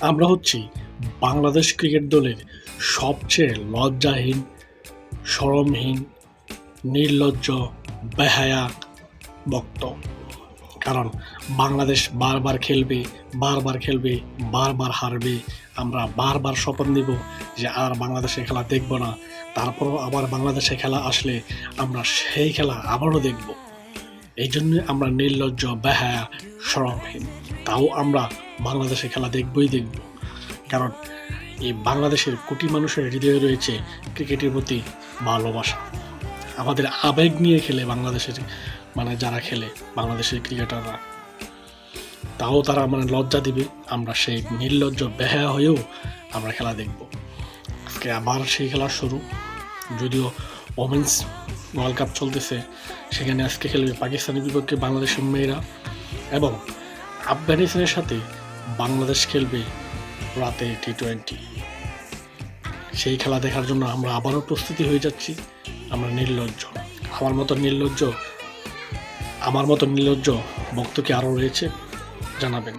আমরা হচ্ছি বাংলাদেশ ক্রিকেট দলের সবচেয়ে লজ্জাহীন, সরমহীন, নির্লজ্জ বেহায়া বক্ত কারণ বাংলাদেশ বারবার খেলবে বারবার খেলবে, বারবার হারবে। আমরা বারবার শপথ নিব যে আর বাংলাদেশে খেলা দেখব না। তারপরও আবার বাংলাদেশে খেলা আসলে আমরা সেই খেলা আবারও দেখব। এই জন্য আমরা নির্লজ্জ, বেহায়া, সরমহীন। তাও আমরা বাংলাদেশে খেলা দেখবই দেখব। কারণ এই বাংলাদেশের কোটি মানুষের হৃদয়ে রয়েছে ক্রিকেটের প্রতি ভালোবাসা। আমাদের আবেগ নিয়ে খেলে বাংলাদেশের মানে যারা খেলে বাংলাদেশের ক্রিকেটাররা। তাও তারা মানে লজ্জা দিবে, আমরা সেই নির্লজ্জ বেহায়া হয়েও আমরা খেলা দেখব। আজকে আবার সেই খেলা শুরু। যদিও ওমেন্স ওয়ার্ল্ড কাপ চলতেছে, সেখানে আজকে খেলবে পাকিস্তানের বিপক্ষে বাংলাদেশের মেয়েরা। এবং আফগানিস্তানের সাথে বাংলাদেশ খেলবে রাতে টি টোয়েন্টি সেই খেলা দেখার জন্য আমরা আবারও প্রস্তুতি হয়ে যাচ্ছি। আমরা নির্লজ্জ। আমার মতো নির্লজ্জ আমার মতো নির্লজ্জ বক্তকে আরও রয়েছে, জানাবেন।